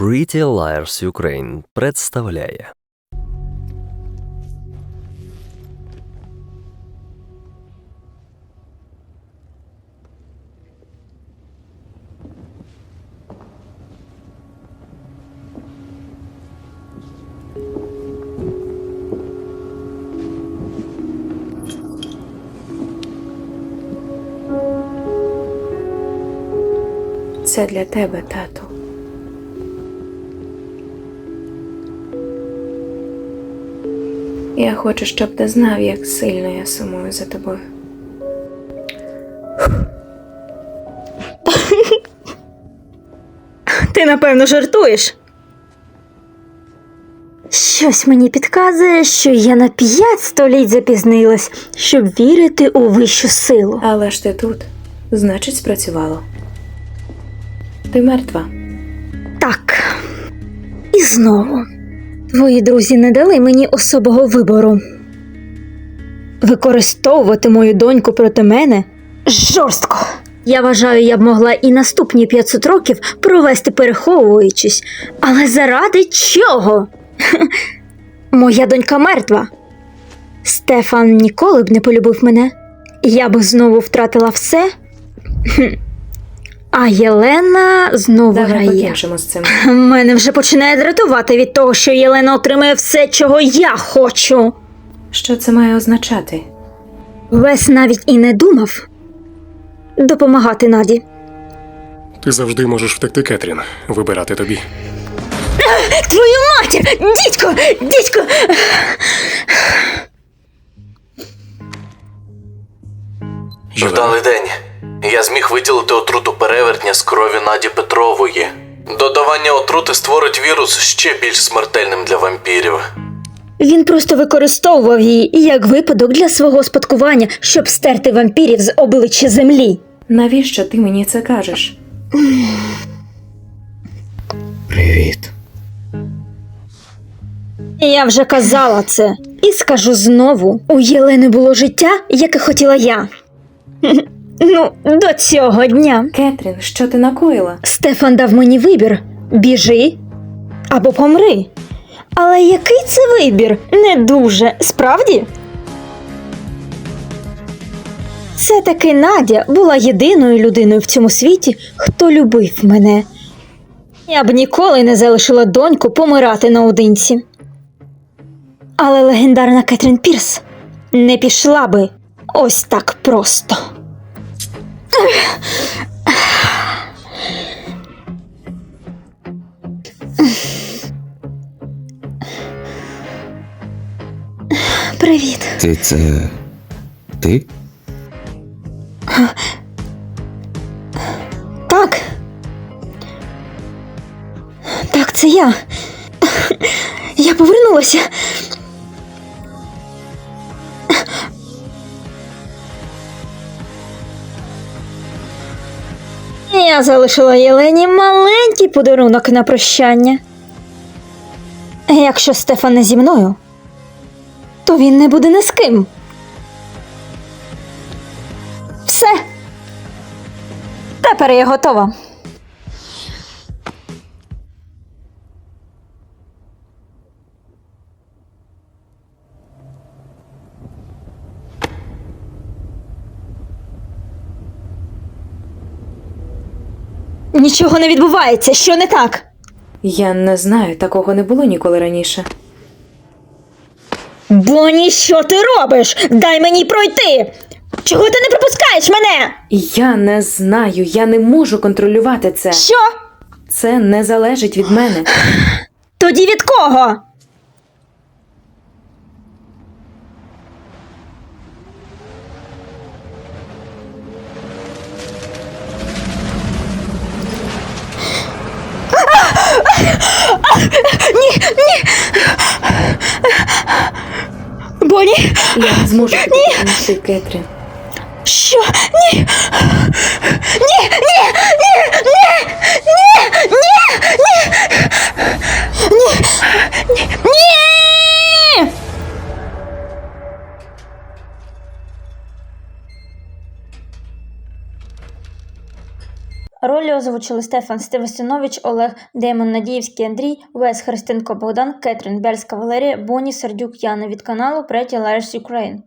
Pretty Liars Ukraine представляє Це для тебе, тату. Я хочу, щоб ти знав, як сильно я сумую за тобою. Ти напевно жартуєш. Щось мені підказує, що я на п'ять століть запізнилась, щоб вірити у вищу силу. Але ж ти тут, значить, спрацювало. Ти мертва. Так. І знову. Твої друзі не дали мені особого вибору. Використовувати мою доньку проти мене жорстко. Я вважаю, я б могла і наступні 500 років провести переховуючись. Але заради чого? Моя донька мертва. Стефан ніколи б не полюбив мене. Я б знову втратила все. А Єлена знову Давай грає. покінчимо з цим. Мене вже починає дратувати від того, що Єлена отримує все, чого я хочу. Що це має означати? Вес навіть і не думав допомагати Наді. Ти завжди можеш втекти, Кетрін. Вибирати тобі. Твою матір! Дідько! Дідько! Вдалий день. Я зміг виділити отруту перевертня з крові Наді Петрової. Додавання отрути створить вірус ще більш смертельним для вампірів. Він просто використовував її як випадок для свого спадкування, щоб стерти вампірів з обличчя землі. Навіщо ти мені це кажеш? Привіт. Я вже казала це і скажу знову: у Єлени було життя, яке хотіла я. Ну, до цього дня. Кетрін, що ти накоїла? Стефан дав мені вибір: біжи або помри. Але який це вибір? Не дуже, справді? Це таки Надя була єдиною людиною в цьому світі, хто любив мене. Я б ніколи не залишила доньку помирати наодинці. Але легендарна Кетрін Пірс не пішла би ось так просто. Привіт. Ти це. Ти? Так. Так, це я. Я повернулася. Я залишила Єлені маленький подарунок на прощання. Якщо Стефан не зі мною, то він не буде ні з ким. Все. Тепер я готова. Нічого не відбувається, що не так? Я не знаю, такого не було ніколи раніше. Боні, що ти робиш? Дай мені пройти. Чого ти не пропускаєш мене? Я не знаю, я не можу контролювати це. Що? Це не залежить від мене. Тоді від кого? Ні, ні. Боні, Я не зможу допомогти, Кетрі. що? Ні. Ні, ні, ні, ні, ні, ні, ні, ні, ні. Роль озвучили Стефан Стевесинович, Олег Демон, Надіївський, Андрій, Вес Христенко Богдан, Кетрін Бельська Валерія, Боні Сердюк Яна від каналу Pretty Liars Ukraine.